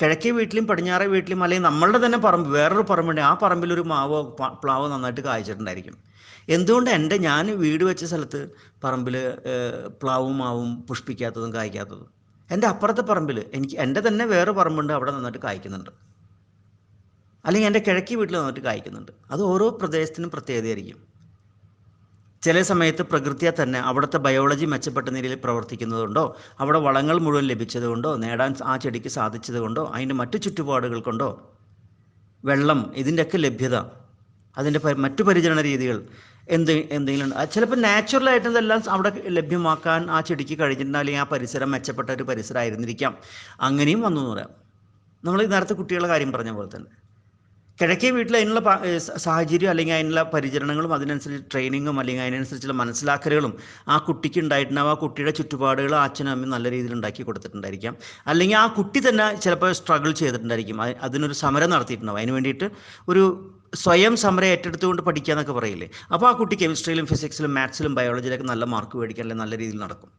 കിഴക്കേ വീട്ടിലും പടിഞ്ഞാറേ വീട്ടിലും അല്ലെങ്കിൽ നമ്മളുടെ തന്നെ പറമ്പ് വേറൊരു പറമ്പുണ്ട് ആ പറമ്പിലൊരു മാവോ പ്ലാവോ നന്നായിട്ട് കായ്ച്ചിട്ടുണ്ടായിരിക്കും. എന്തുകൊണ്ട് എന്റെ ഞാൻ വീട് വെച്ച സ്ഥലത്ത് പറമ്പിൽ പ്ലാവും മാവും പുഷ്പിക്കാത്തതും കായ്ക്കാത്തതും? എന്റെ അപ്പുറത്തെ പറമ്പിൽ എനിക്ക് എന്റെ തന്നെ വേറെ പറമ്പുണ്ട് അവിടെ നന്നായിട്ട് കായ്ക്കുന്നുണ്ട്. അല്ലെങ്കിൽ എന്റെ കിഴക്കി വീട്ടിൽ വന്നിട്ട് കായ്ക്കുന്നുണ്ട്. അത് ഓരോ പ്രദേശത്തിനും പ്രത്യേകതയായിരിക്കും. ചില സമയത്ത് പ്രകൃതിയെ തന്നെ അവിടുത്തെ ബയോളജി മെച്ചപ്പെട്ട നിലയിൽ പ്രവർത്തിക്കുന്നതുകൊണ്ടോ അവിടെ വളങ്ങൾ മുഴുവൻ ലഭിച്ചതുകൊണ്ടോ നേടാൻ ആ ചെടിക്ക് സാധിച്ചതുകൊണ്ടോ അതിന്റെ മറ്റു ചുറ്റുപാടുകൾ കൊണ്ടോ വെള്ളം ഇതിന്റെയൊക്കെ ലഭ്യത അതിന്റെ മറ്റു പരിചരണ രീതികൾ എന്ത് എന്തെങ്കിലും ചിലപ്പോൾ നാച്ചുറലായിട്ട് ഇതെല്ലാം അവിടെ ലഭ്യമാക്കാൻ ആ ചെടിക്ക് കഴിഞ്ഞിട്ടുണ്ടെങ്കിൽ ആ പരിസരം മെച്ചപ്പെട്ട ഒരു പരിസരമായിരുന്നിരിക്കാം. അങ്ങനെയും വന്നു എന്ന് പറയാം. നമ്മൾ നേരത്തെ കുട്ടികളുടെ കാര്യം പറഞ്ഞ പോലെ തന്നെ. കിഴക്കേ വീട്ടിൽ അതിനുള്ള സാഹചര്യം അല്ലെങ്കിൽ അതിനുള്ള പരിചരണങ്ങളും അതിനനുസരിച്ച് ട്രെയിനിങ്ങും അല്ലെങ്കിൽ അതിനനുസരിച്ചുള്ള മനസ്സിലാക്കലുകളും ആ കുട്ടിക്ക് ഉണ്ടായിട്ടുണ്ടാവും. ആ കുട്ടിയുടെ ചുറ്റുപാടുകൾ അച്ഛനും അമ്മയും നല്ല രീതിയിൽ ഉണ്ടാക്കി കൊടുത്തിട്ടുണ്ടായിരിക്കാം. അല്ലെങ്കിൽ ആ കുട്ടി തന്നെ ചിലപ്പോൾ സ്ട്രഗിൾ ചെയ്തിട്ടുണ്ടായിരിക്കും. അതിനൊരു സമരം നടത്തിയിട്ടുണ്ടാവും. അതിന് വേണ്ടിയിട്ട് ഒരു സ്വയം സമരം ഏറ്റെടുത്തുകൊണ്ട് പഠിക്കുക എന്നൊക്കെ പറയില്ലേ? അപ്പോൾ ആ കുട്ടി കെമിസ്ട്രിയിലും ഫിസിക്സിലും മാത്സിലും ബയോളജിയിലൊക്കെ നല്ല മാർക്ക് മേടിക്കാൻ അല്ലെങ്കിൽ നല്ല രീതിയിൽ നടക്കും.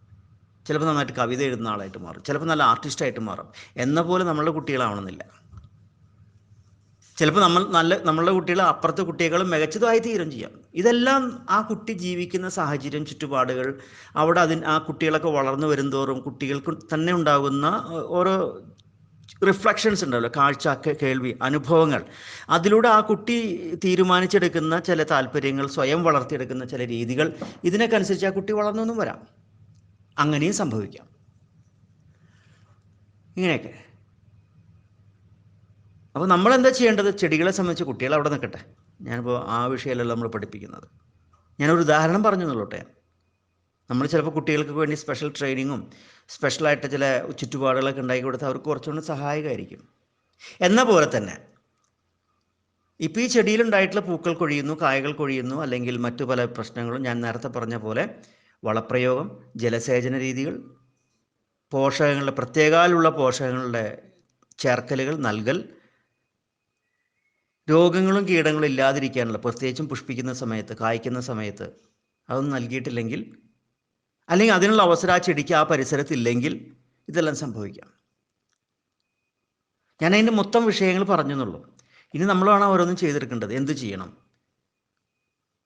ചിലപ്പോൾ നന്നായിട്ട് കവിത എഴുതുന്ന ആളായിട്ട് മാറും. ചിലപ്പോൾ നല്ല ആർട്ടിസ്റ്റായിട്ട് മാറും. എന്ന പോലെ നമ്മളുടെ കുട്ടികളാവണമെന്നില്ല. ചിലപ്പോൾ നമ്മൾ നല്ല നമ്മളുടെ കുട്ടികൾ അപ്പുറത്തെ കുട്ടിയേക്കാളും മികച്ചതുമായി തീരും ചെയ്യാം. ഇതെല്ലാം ആ കുട്ടി ജീവിക്കുന്ന സാഹചര്യം ചുറ്റുപാടുകൾ അവിടെ അതിന് ആ കുട്ടികളൊക്കെ വളർന്നു വരുന്തോറും കുട്ടികൾക്ക് തന്നെ ഉണ്ടാകുന്ന ഓരോ റിഫ്ലക്ഷൻസ് ഉണ്ടല്ലോ കാഴ്ച കേൾവി അനുഭവങ്ങൾ. അതിലൂടെ ആ കുട്ടി തീരുമാനിച്ചെടുക്കുന്ന ചില താല്പര്യങ്ങൾ സ്വയം വളർത്തിയെടുക്കുന്ന ചില രീതികൾ ഇതിനൊക്കെ അനുസരിച്ച് ആ കുട്ടി വളർന്നൊന്നും വരാം. അങ്ങനെയും സംഭവിക്കാം. ഇങ്ങനെയൊക്കെ. അപ്പോൾ നമ്മൾ എന്താ ചെയ്യേണ്ടത്? ചെടികളെ സംബന്ധിച്ച് കുട്ടികൾ അവിടെ നിൽക്കട്ടെ. ഞാനിപ്പോൾ ആ വിഷയമല്ലല്ലോ നമ്മൾ പഠിപ്പിക്കുന്നത്. ഞാനൊരു ഉദാഹരണം പറഞ്ഞു എന്നുള്ളൂട്ടെ നമ്മൾ ചിലപ്പോൾ കുട്ടികൾക്ക് വേണ്ടി സ്പെഷ്യൽ ട്രെയിനിങ്ങും സ്പെഷ്യലായിട്ട് ചില ചുറ്റുപാടുകളൊക്കെ ഉണ്ടാക്കി കൊടുത്താൽ അവർക്ക് കുറച്ചുകൂടി സഹായകമായിരിക്കും. എന്ന പോലെ തന്നെ ഇപ്പോൾ ഈ ചെടിയിലുണ്ടായിട്ടുള്ള പൂക്കൾ കൊഴിയുന്നു കായകൾ കൊഴിയുന്നു അല്ലെങ്കിൽ മറ്റു പല പ്രശ്നങ്ങളും ഞാൻ നേരത്തെ പറഞ്ഞ പോലെ വളപ്രയോഗം ജലസേചന രീതികൾ പോഷകങ്ങളുടെ പ്രത്യേകാലുള്ള പോഷകങ്ങളുടെ ചേർക്കലുകൾ നൽകൽ രോഗങ്ങളും കീടങ്ങളും ഇല്ലാതിരിക്കാനുള്ള പ്രത്യേകിച്ചും പുഷ്പിക്കുന്ന സമയത്ത് കായ്ക്കുന്ന സമയത്ത് അതൊന്നും നൽകിയിട്ടില്ലെങ്കിൽ അല്ലെങ്കിൽ അതിനുള്ള അവസരം ആ ചെടിക്ക് ആ പരിസരത്തില്ലെങ്കിൽ ഇതെല്ലാം സംഭവിക്കാം. ഞാൻ അതിന്റെ മൊത്തം വിഷയങ്ങൾ പറഞ്ഞു എന്നുള്ളൂ ഇനി നമ്മളാണ് ഓരോന്നും ചെയ്തെടുക്കേണ്ടത്. എന്ത് ചെയ്യണം?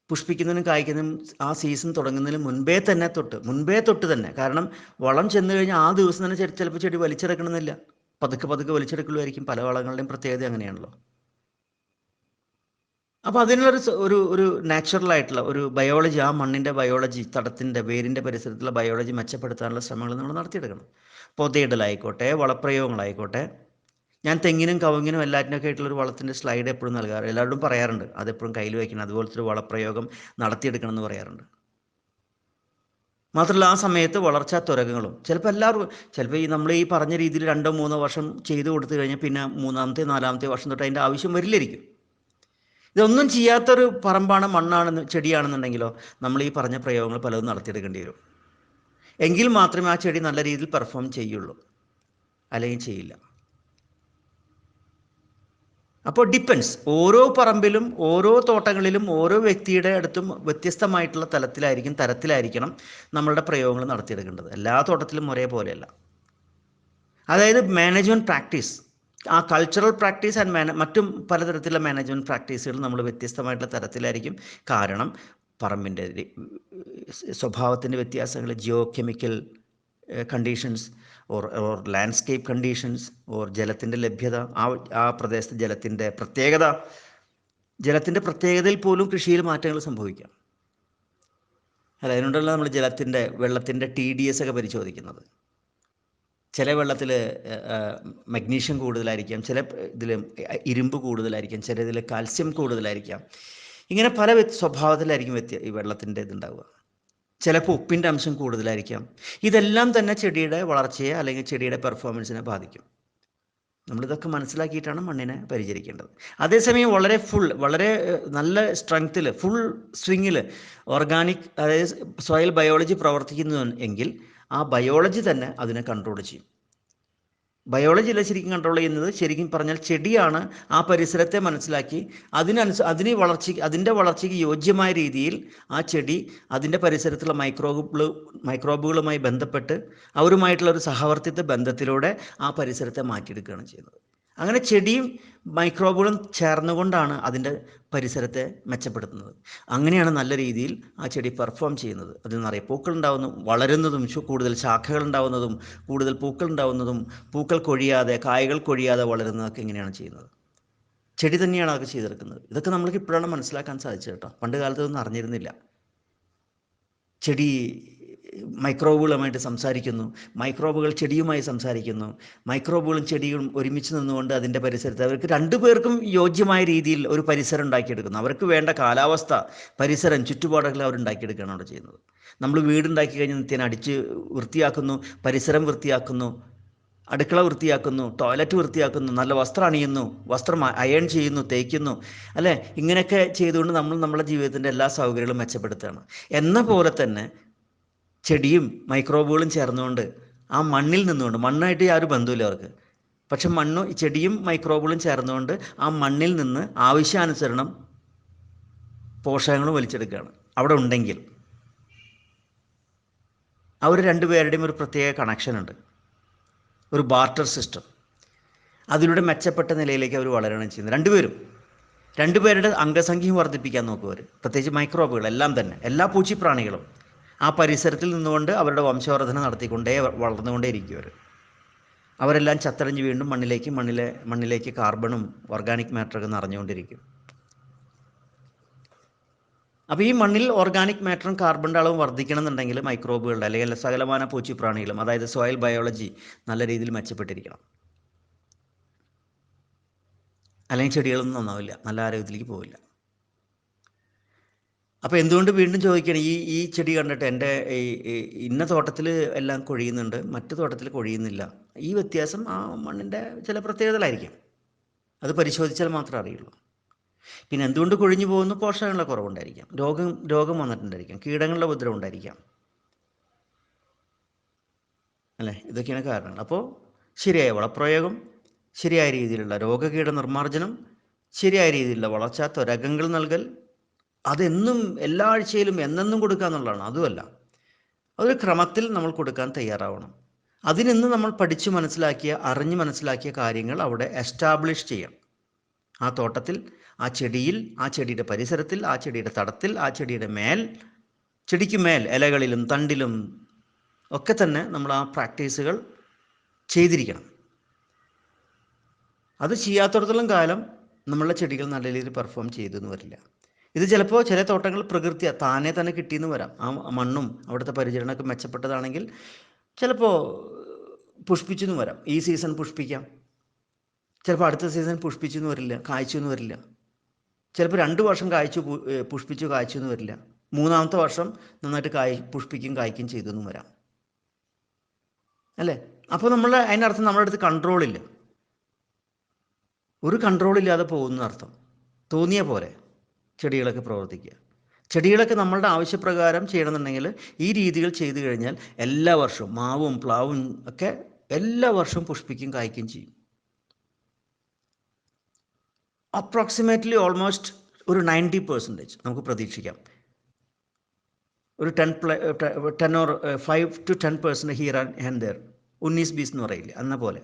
പുഷ്പിക്കുന്നതിനും കായ്ക്കുന്നതിനും ആ സീസൺ തുടങ്ങുന്നതിന് മുൻപേ തന്നെ തൊട്ട് മുൻപേ തൊട്ട് തന്നെ. കാരണം വളം ചെന്ന് കഴിഞ്ഞാൽ ആ ദിവസം തന്നെ ചിലപ്പോൾ ചെടി വലിച്ചെടുക്കണമെന്നില്ല. പതുക്കെ പതുക്കെ വലിച്ചെടുക്കലുമായിരിക്കും. പല വളങ്ങളുടെയും പ്രത്യേകത അങ്ങനെയാണല്ലോ. അപ്പോൾ അതിനുള്ളൊരു ഒരു ഒരു നാച്ചുറൽ ആയിട്ടുള്ള ഒരു ബയോളജി ആ മണ്ണിന്റെ ബയോളജി തടത്തിന്റെ വേരിന്റെ പരിസരത്തുള്ള ബയോളജി മെച്ചപ്പെടുത്താനുള്ള ശ്രമങ്ങൾ നമ്മൾ നടത്തിയെടുക്കണം. പൊതയിടലായിക്കോട്ടെ വളപ്രയോഗങ്ങളായിക്കോട്ടെ. ഞാൻ തെങ്ങിനും കവുങ്ങിനും എല്ലാറ്റിനൊക്കെ ആയിട്ടുള്ളൊരു വളത്തിന്റെ സ്ലൈഡ് എപ്പോഴും നൽകാറ് എല്ലാവരോടും പറയാറുണ്ട്. അതെപ്പോഴും കയ്യിൽ വയ്ക്കണം. അതുപോലത്തെ ഒരു വളപ്രയോഗം നടത്തിയെടുക്കണം എന്ന് പറയാറുണ്ട്. മാത്രമല്ല ആ സമയത്ത് വളർച്ചാ ത്വരകങ്ങളും ചിലപ്പോൾ എല്ലാവരും ചിലപ്പോൾ ഈ നമ്മൾ ഈ പറഞ്ഞ രീതിയിൽ രണ്ടോ മൂന്നോ വർഷം ചെയ്തു കൊടുത്തു കഴിഞ്ഞാൽ പിന്നെ മൂന്നാമത്തെ നാലാമത്തെ വർഷം തൊട്ട് അതിന്റെ ആവശ്യം വരില്ലായിരിക്കും. ഇതൊന്നും ചെയ്യാത്തൊരു പറമ്പാണ് മണ്ണാണെന്ന് ചെടിയാണെന്നുണ്ടെങ്കിലോ നമ്മൾ ഈ പറഞ്ഞ പ്രയോഗങ്ങൾ പലതും നടത്തിയെടുക്കേണ്ടി വരും. എങ്കിൽ മാത്രമേ ആ ചെടി നല്ല രീതിയിൽ പെർഫോം ചെയ്യുള്ളൂ. അല്ലെങ്കിൽ ചെയ്യില്ല. അപ്പോൾ ഡിപ്പെൻസ്. ഓരോ പറമ്പിലും ഓരോ തോട്ടങ്ങളിലും ഓരോ വ്യക്തിയുടെ അടുത്തും വ്യത്യസ്തമായിട്ടുള്ള തലത്തിലായിരിക്കും തരത്തിലായിരിക്കണം നമ്മളുടെ പ്രയോഗങ്ങൾ നടത്തിയെടുക്കേണ്ടത്. എല്ലാ തോട്ടത്തിലും ഒരേപോലെയല്ല. അതായത് മാനേജ്മെന്റ് പ്രാക്ടീസ് ആ കൾച്ചറൽ പ്രാക്ടീസ് ആൻഡ് മാന മറ്റും പലതരത്തിലുള്ള മാനേജ്മെന്റ് പ്രാക്ടീസുകൾ നമ്മൾ വ്യത്യസ്തമായിട്ടുള്ള തരത്തിലായിരിക്കും. കാരണം പറമ്പിന്റെ സ്വഭാവത്തിന്റെ വ്യത്യാസങ്ങൾ geochemical conditions or or landscape conditions or ജലത്തിന്റെ ലഭ്യത ആ ആ പ്രദേശത്തെ ജലത്തിന്റെ പ്രത്യേകത ജലത്തിന്റെ പ്രത്യേകതയിൽ പോലും കൃഷിയിൽ മാറ്റങ്ങൾ സംഭവിക്കാം. അല്ല അതിനുണ്ടല്ലോ നമ്മൾ ജലത്തിന്റെ വെള്ളത്തിന്റെ ടി ഡി എസ് ഒക്കെ പരിശോധിക്കുന്നത്. ചില വെള്ളത്തിൽ മഗ്നീഷ്യം കൂടുതലായിരിക്കാം ചില ഇതിൽ ഇരുമ്പ് കൂടുതലായിരിക്കാം ചില ഇതിൽ കാൽസ്യം കൂടുതലായിരിക്കാം. ഇങ്ങനെ പല സ്വഭാവത്തിലായിരിക്കും വ്യത്യ ഈ വെള്ളത്തിന്റെ ഇതുണ്ടാവുക. ചിലപ്പോൾ ഉപ്പിന്റെ അംശം കൂടുതലായിരിക്കാം. ഇതെല്ലാം തന്നെ ചെടിയുടെ വളർച്ചയെ അല്ലെങ്കിൽ ചെടിയുടെ പെർഫോമൻസിനെ ബാധിക്കും. നമ്മളിതൊക്കെ മനസ്സിലാക്കിയിട്ടാണ് മണ്ണിനെ പരിചരിക്കേണ്ടത്. അതേസമയം വളരെ ഫുൾ വളരെ നല്ല സ്ട്രെങ്ത്തിൽ ഫുൾ സ്ട്രിങ്ങിൽ ഓർഗാനിക് അതായത് സോയിൽ ബയോളജി പ്രവർത്തിക്കുന്നു എങ്കിൽ ആ ബയോളജി തന്നെ അതിനെ കൺട്രോൾ ചെയ്യും. ബയോളജിയിലെ ശരിക്കും കൺട്രോൾ ചെയ്യുന്നത്? ശരിക്കും പറഞ്ഞാൽ ചെടിയാണ് ആ പരിസരത്തെ മനസ്സിലാക്കി അതിനനുസ അതിന് വളർച്ച അതിന്റെ വളർച്ചയ്ക്ക് യോജ്യമായ രീതിയിൽ ആ ചെടി അതിന്റെ പരിസരത്തുള്ള മൈക്രോബുകൾ മൈക്രോബുകളുമായി ബന്ധപ്പെട്ട് അവരുമായിട്ടുള്ള ഒരു സഹവർത്തിത്വ ബന്ധത്തിലൂടെ ആ പരിസരത്തെ മാറ്റിയെടുക്കുകയാണ് ചെയ്യുന്നത്. അങ്ങനെ ചെടിയും മൈക്രോബുകളും ചേർന്നുകൊണ്ടാണ് അതിന്റെ പരിസരത്തെ മെച്ചപ്പെടുത്തുന്നത്. അങ്ങനെയാണ് നല്ല രീതിയിൽ ആ ചെടി പെർഫോം ചെയ്യുന്നത്. അതിൽ നിറയെ പൂക്കൾ ഉണ്ടാവുന്നു വളരുന്നതും കൂടുതൽ ശാഖകൾ ഉണ്ടാവുന്നതും കൂടുതൽ പൂക്കൾ ഉണ്ടാവുന്നതും പൂക്കൾ കൊഴിയാതെ കായകൾ കൊഴിയാതെ വളരുന്നതൊക്കെ എങ്ങനെയാണ് ചെയ്യുന്നത്. ചെടി തന്നെയാണ് അതൊക്കെ ചെയ്തെടുക്കുന്നത്. ഇതൊക്കെ നമ്മൾക്ക് ഇപ്പോഴാണ് മനസ്സിലാക്കാൻ സാധിച്ചത് കേട്ടോ. പണ്ട് കാലത്തൊന്നും അറിഞ്ഞിരുന്നില്ല. ചെടി മൈക്രോബുകളുമായിട്ട് സംസാരിക്കുന്നു. മൈക്രോബുകൾ ചെടിയുമായി സംസാരിക്കുന്നു. മൈക്രോബുകളും ചെടിയും ഒരുമിച്ച് നിന്നുകൊണ്ട് അതിന്റെ പരിസരത്ത് അവർക്ക് രണ്ടുപേർക്കും യോജ്യമായ രീതിയിൽ ഒരു പരിസരം ഉണ്ടാക്കിയെടുക്കുന്നു. അവർക്ക് വേണ്ട കാലാവസ്ഥ പരിസരം ചുറ്റുപാടുകൾ അവർ ഉണ്ടാക്കിയെടുക്കുകയാണ് അവിടെ ചെയ്യുന്നത്. നമ്മൾ വീടുണ്ടാക്കി കഴിഞ്ഞ് നിത്യേന അടിച്ച് വൃത്തിയാക്കുന്നു പരിസരം വൃത്തിയാക്കുന്നു അടുക്കള വൃത്തിയാക്കുന്നു ടോയ്ലറ്റ് വൃത്തിയാക്കുന്നു നല്ല വസ്ത്രം അണിയുന്നു വസ്ത്രം അയൺ ചെയ്യുന്നു തേക്കുന്നു അല്ലേ? ഇങ്ങനെയൊക്കെ ചെയ്തുകൊണ്ട് നമ്മൾ നമ്മുടെ ജീവിതത്തിന്റെ എല്ലാ സൗകര്യങ്ങളും മെച്ചപ്പെടുത്തുകയാണ്. എന്ന പോലെ തന്നെ ചെടിയും മൈക്രോബുകളും ചേർന്നുകൊണ്ട് ആ മണ്ണിൽ നിന്നുകൊണ്ട് മണ്ണായിട്ട് യാതൊരു ബന്ധമില്ല അവർക്ക്. പക്ഷെ മണ്ണും ചെടിയും മൈക്രോബുകളും ചേർന്നുകൊണ്ട് ആ മണ്ണിൽ നിന്ന് ആവശ്യാനുസരണം പോഷകങ്ങൾ വലിച്ചെടുക്കുകയാണ്. അവിടെ ഉണ്ടെങ്കിൽ. അവർ രണ്ടുപേരുടെയും ഒരു പ്രത്യേക കണക്ഷൻ ഉണ്ട്. ഒരു ബാർട്ടർ സിസ്റ്റം അതിലൂടെ മെച്ചപ്പെട്ട നിലയിലേക്ക് അവർ വളരണം ചെയ്യുന്നത് രണ്ടുപേരും രണ്ടുപേരുടെ അംഗസംഖ്യയും വർദ്ധിപ്പിക്കാൻ നോക്കുക അവർ. പ്രത്യേകിച്ച് മൈക്രോബുകൾ എല്ലാം തന്നെ. എല്ലാ പൂച്ചിപ്രാണികളും ആ പരിസരത്തിൽ നിന്നുകൊണ്ട് അവരുടെ വംശവർധന നടത്തിക്കൊണ്ടേ വളർന്നുകൊണ്ടേയിരിക്കും വളർന്നുകൊണ്ടേ ഇരിക്കുവർ അവരെല്ലാം ചത്തടിഞ്ഞ് വീണ്ടും മണ്ണിലേക്ക് മണ്ണിലെ മണ്ണിലേക്ക് കാർബണും ഓർഗാനിക് മാറ്ററൊക്കെ നിറഞ്ഞുകൊണ്ടിരിക്കും. അപ്പോൾ ഈ മണ്ണിൽ ഓർഗാനിക് മാറ്ററും കാർബണിന്റെ അളവും വർദ്ധിക്കണം എന്നുണ്ടെങ്കിൽ മൈക്രോബുകളുടെ അല്ലെങ്കിൽ സകലമാന പൂച്ചിപ്രാണികളും അതായത് സോയിൽ ബയോളജി നല്ല രീതിയിൽ മെച്ചപ്പെട്ടിരിക്കണം. അല്ലെങ്കിൽ ചെടികളൊന്നും നന്നാവില്ല നല്ല ആരോഗ്യത്തിലേക്ക് പോവില്ല. അപ്പോൾ എന്തുകൊണ്ട് വീണ്ടും ചോദിക്കണം? ഈ ഈ ചെടി കണ്ടിട്ട് എന്റെ ഇന്ന തോട്ടത്തിൽ എല്ലാം കൊഴിയുന്നുണ്ട് മറ്റു തോട്ടത്തിൽ കൊഴിയുന്നില്ല. ഈ വ്യത്യാസം ആ മണ്ണിന്റെ ചില പ്രത്യേകതകളായിരിക്കും. അത് പരിശോധിച്ചാൽ മാത്രമേ അറിയുള്ളൂ. പിന്നെ എന്തുകൊണ്ട് കൊഴിഞ്ഞു പോകുന്നു? പോഷകങ്ങളുടെ കുറവുണ്ടായിരിക്കാം. രോഗം രോഗം വന്നിട്ടുണ്ടായിരിക്കാം. കീടങ്ങളുടെ ഉപദ്രവം ഉണ്ടായിരിക്കാം. അല്ലേ? ഇതൊക്കെയാണ് കാരണങ്ങൾ. അപ്പോൾ ശരിയായ വളപ്രയോഗം ശരിയായ രീതിയിലുള്ള രോഗകീട നിർമ്മാർജനം ശരിയായ രീതിയിലുള്ള വളർച്ചാ ത്വരകങ്ങൾ നൽകൽ അതെന്നും എല്ലാ ആഴ്ചയിലും എന്നെന്നും കൊടുക്കുക എന്നുള്ളതാണ്. അതുമല്ല അതൊരു ക്രമത്തിൽ നമ്മൾ കൊടുക്കാൻ തയ്യാറാവണം. അതിനിന്ന് നമ്മൾ പഠിച്ചു മനസ്സിലാക്കിയ അറിഞ്ഞ് മനസ്സിലാക്കിയ കാര്യങ്ങൾ അവിടെ എസ്റ്റാബ്ലിഷ് ചെയ്യണം. ആ തോട്ടത്തിൽ ആ ചെടിയിൽ ആ ചെടിയുടെ പരിസരത്തിൽ ആ ചെടിയുടെ തടത്തിൽ ആ ചെടിയുടെ മേൽ ചെടിക്ക് മേൽ ഇലകളിലും തണ്ടിലും ഒക്കെ തന്നെ നമ്മൾ ആ പ്രാക്ടീസുകൾ ചെയ്തിരിക്കണം. അത് ചെയ്യാത്തടത്തോളം കാലം നമ്മളുടെ ചെടികൾ നല്ല രീതിയിൽ പെർഫോം ചെയ്തെന്ന് വരില്ല. ഇത് ചിലപ്പോൾ ചില തോട്ടങ്ങൾ പ്രകൃതി താനെ തന്നെ കിട്ടിയെന്ന് വരാം. ആ മണ്ണും അവിടുത്തെ പരിചരണമൊക്കെ മെച്ചപ്പെട്ടതാണെങ്കിൽ ചിലപ്പോൾ പുഷ്പിച്ചെന്ന് വരാം. ഈ സീസൺ പുഷ്പിക്കാം. ചിലപ്പോൾ അടുത്ത സീസൺ പുഷ്പിച്ചെന്ന് വരില്ല കായ്ച്ചെന്ന് വരില്ല. ചിലപ്പോൾ രണ്ട് വർഷം കായ്ച്ചു പുഷ്പിച്ചു കായ്ച്ചു എന്ന് വരില്ല. മൂന്നാമത്തെ വർഷം നന്നായിട്ട് കായ് പുഷ്പിക്കും കായ്ക്കും ചെയ്തെന്നും വരാം. അല്ലേ? അപ്പോൾ നമ്മൾ അതിനർത്ഥം നമ്മുടെ അടുത്ത് കൺട്രോളില്ല ഒരു കൺട്രോൾ ഇല്ലാതെ പോകുന്ന അർത്ഥം തോന്നിയ പോലെ ചെടികളൊക്കെ പ്രവർത്തിക്കുക. ചെടികളൊക്കെ നമ്മളുടെ ആവശ്യപ്രകാരം ചെയ്യണമെന്നുണ്ടെങ്കിൽ ഈ രീതികൾ ചെയ്തു കഴിഞ്ഞാൽ എല്ലാ വർഷവും മാവും പ്ലാവും ഒക്കെ എല്ലാ വർഷവും പുഷ്പിക്കും കായ്ക്കും ചെയ്യും. അപ്രോക്സിമേറ്റ്ലി ഓൾമോസ്റ്റ് ഒരു നയന്റി പെർസെന്റേജ് നമുക്ക് പ്രതീക്ഷിക്കാം. ഒരു ടെൻ പ്ല ten or five to ten percent here and there ഉന്നീസ് ബീസ് എന്ന് പറയില്ല എന്ന പോലെ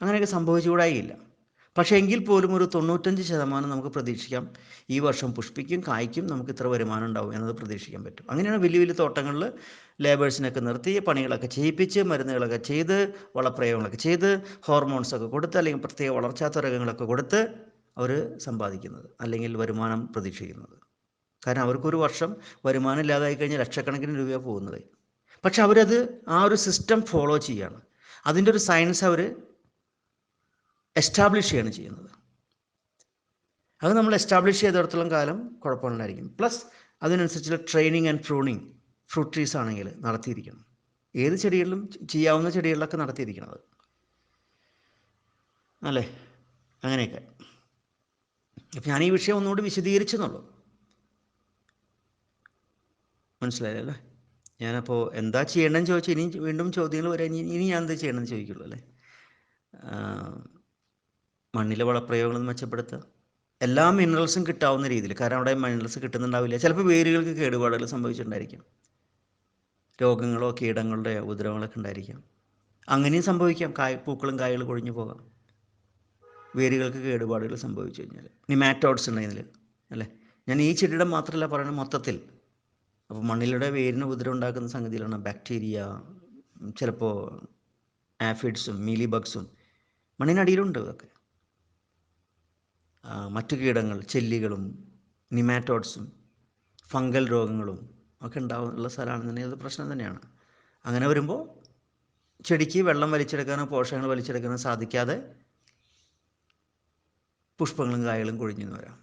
അങ്ങനെയൊക്കെ സംഭവിച്ചുകൂടായില്ല. പക്ഷേ എങ്കിൽ പോലും ഒരു തൊണ്ണൂറ്റഞ്ച് ശതമാനം നമുക്ക് പ്രതീക്ഷിക്കാം ഈ വർഷം പുഷ്പിക്കും കായ്ക്കും നമുക്ക് ഇത്ര വരുമാനം ഉണ്ടാവും എന്നത് പ്രതീക്ഷിക്കാൻ പറ്റും. അങ്ങനെയാണ് വലിയ വലിയ തോട്ടങ്ങളിൽ ലേബേഴ്സിനൊക്കെ നിർത്തി പണികളൊക്കെ ചെയ്യിപ്പിച്ച് മരുന്നുകളൊക്കെ ചെയ്ത് വളപ്രയോഗങ്ങളൊക്കെ ചെയ്ത് ഹോർമോൺസൊക്കെ കൊടുത്ത് അല്ലെങ്കിൽ പ്രത്യേക വളർച്ചാ തുരകങ്ങളൊക്കെ കൊടുത്ത് അവർ സമ്പാദിക്കുന്നത് അല്ലെങ്കിൽ വരുമാനം പ്രതീക്ഷിക്കുന്നത്. കാരണം അവർക്കൊരു വർഷം വരുമാനം ഇല്ലാതായി കഴിഞ്ഞാൽ ലക്ഷക്കണക്കിന് രൂപയാണ് പോകുന്നത്. പക്ഷെ അവരത് ആ ഒരു സിസ്റ്റം ഫോളോ ചെയ്യുകയാണ് അതിന്റെ ഒരു സയൻസ് അവർ എസ്റ്റാബ്ലിഷ് ചെയ്യാണ് ചെയ്യുന്നത്. അത് നമ്മൾ എസ്റ്റാബ്ലിഷ് ചെയ്തിടത്തോളം കാലം കുഴപ്പമുണ്ടായിരിക്കും പ്ലസ് അതിനനുസരിച്ചുള്ള training and pruning fruit trees ആണെങ്കിൽ നടത്തിയിരിക്കണം. ഏത് ചെടികളിലും ചെയ്യാവുന്ന ചെടികളിലൊക്കെ നടത്തിയിരിക്കുന്നത് അല്ലേ? അങ്ങനെയൊക്കെ. അപ്പം ഞാൻ ഈ വിഷയം ഒന്നുകൂടി വിശദീകരിച്ചെന്നുള്ളൂ. മനസ്സിലായല്ലേ? ഞാനപ്പോൾ എന്താ ചെയ്യണമെന്ന് ചോദിച്ചാൽ ഇനി വീണ്ടും ചോദ്യങ്ങൾ വരാൻ ഇനി ഞാൻ എന്താ ചെയ്യണമെന്ന് ചോദിക്കുള്ളൂ അല്ലേ? മണ്ണിലെ വളപ്രയോഗങ്ങൾ മെച്ചപ്പെടുത്തുക. എല്ലാ മിനറൽസും കിട്ടാവുന്ന രീതിയിൽ കാരണം അവിടെ മിനറൽസ് കിട്ടുന്നുണ്ടാവില്ല. ചിലപ്പോൾ വേരുകൾക്ക് കേടുപാടുകൾ സംഭവിച്ചിട്ടുണ്ടായിരിക്കും. രോഗങ്ങളോ കീടങ്ങളുടെ ഉപദ്രവങ്ങളൊക്കെ ഉണ്ടായിരിക്കാം. അങ്ങനെയും സംഭവിക്കാം. കായ് പൂക്കളും കായകളും കൊഴിഞ്ഞു പോകാം. വേരുകൾക്ക് കേടുപാടുകൾ സംഭവിച്ചു കഴിഞ്ഞാൽ നിമാറ്റോഡ്സ് ഉണ്ട് അല്ലേ? ഞാൻ ഈ ചെടിയുടെ മാത്രമല്ല പറയുന്നത് മൊത്തത്തിൽ. അപ്പോൾ മണ്ണിലൂടെ വേരിന് ഉപദ്രവം ഉണ്ടാക്കുന്ന സംഗതിയിലാണ് ബാക്ടീരിയ ചിലപ്പോൾ ആഫിഡ്സും മീലി ബഗ്സും മണ്ണിനടിയിലുണ്ട് ഇതൊക്കെ. മറ്റു കീടങ്ങൾ ചെല്ലികളും നിമാറ്റോഡ്സും ഫംഗൽ രോഗങ്ങളും ഒക്കെ ഉണ്ടാവുന്ന സ്ഥലമാണെന്നുണ്ടെങ്കിൽ അത് പ്രശ്നം തന്നെയാണ്. അങ്ങനെ വരുമ്പോൾ ചെടിക്ക് വെള്ളം വലിച്ചെടുക്കാനോ പോഷകങ്ങൾ വലിച്ചെടുക്കാനോ സാധിക്കാതെ പുഷ്പങ്ങളും കായകളും കൊഴിഞ്ഞു വരാം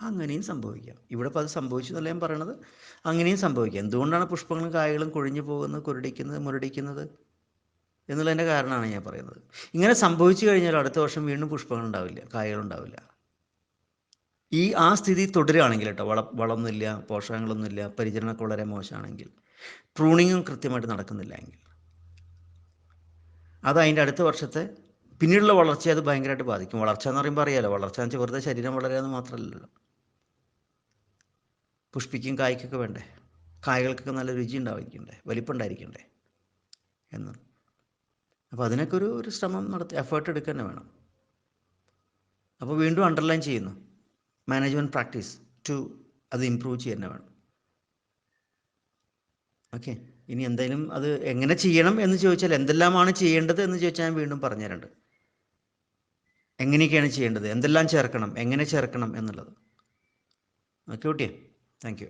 അങ്ങനെയും സംഭവിക്കാം. ഇവിടെ ഇപ്പോൾ അത് സംഭവിച്ചു എന്നല്ല ഞാൻ പറയണത്? അങ്ങനെയും സംഭവിക്കാം. എന്തുകൊണ്ടാണ് പുഷ്പങ്ങളും കായകളും കൊഴിഞ്ഞു പോകുന്നത് കുരടിക്കുന്നത് മുരടിക്കുന്നത് എന്നുള്ളതിന്റെ കാരണമാണ് ഞാൻ പറയുന്നത്. ഇങ്ങനെ സംഭവിച്ചു കഴിഞ്ഞാൽ അടുത്ത വർഷം വീണ്ടും പുഷ്പങ്ങൾ ഉണ്ടാവില്ല കായകൾ ഉണ്ടാവില്ല. ഈ ആ സ്ഥിതി തുടരുകയാണെങ്കിൽ കേട്ടോ വള വളമൊന്നുമില്ല പോഷകങ്ങളൊന്നുമില്ല പരിചരണമൊക്കെ വളരെ മോശമാണെങ്കിൽ പ്രൂണിങ്ങും കൃത്യമായിട്ട് നടക്കുന്നില്ല എങ്കിൽ അത് അതിന്റെ അടുത്ത വർഷത്തെ പിന്നീടുള്ള വളർച്ചയെ അത് ഭയങ്കരമായിട്ട് ബാധിക്കും. വളർച്ച എന്ന് പറയുമ്പോൾ അറിയാലോ വളർച്ച എന്ന് വെച്ചാൽ വെറുതെ ശരീരം വളരുക മാത്രമല്ലല്ലോ. പുഷ്പിക്കും കായ്ക്കൊക്കെ വേണ്ടേ? കായകൾക്കൊക്കെ നല്ല രുചി ഉണ്ടായിരിക്കണ്ടേ വലിപ്പുണ്ടായിരിക്കണ്ടേ എന്ന്. അപ്പോൾ അതിനൊക്കെ ഒരു ഒരു ശ്രമം നടത്തി എഫേർട്ട് എടുക്കുക തന്നെ വേണം. അപ്പോൾ വീണ്ടും അണ്ടർലൈൻ ചെയ്യുന്നു. മാനേജ്മെന്റ് പ്രാക്ടീസ് ടു അത് ഇമ്പ്രൂവ് ചെയ്യുക തന്നെ വേണം. ഓക്കെ ഇനി എന്തായാലും അത് എങ്ങനെ ചെയ്യണം എന്ന് ചോദിച്ചാൽ എന്തെല്ലാമാണ് ചെയ്യേണ്ടത് എന്ന് ചോദിച്ചാൽ ഞാൻ വീണ്ടും പറഞ്ഞുതരുന്നുണ്ട് എങ്ങനെയൊക്കെയാണ് ചെയ്യേണ്ടത്? എന്തെല്ലാം ചേർക്കണം? എങ്ങനെ ചേർക്കണം എന്നുള്ളത്. ഓക്കെ കുട്ടിയെ. Thank you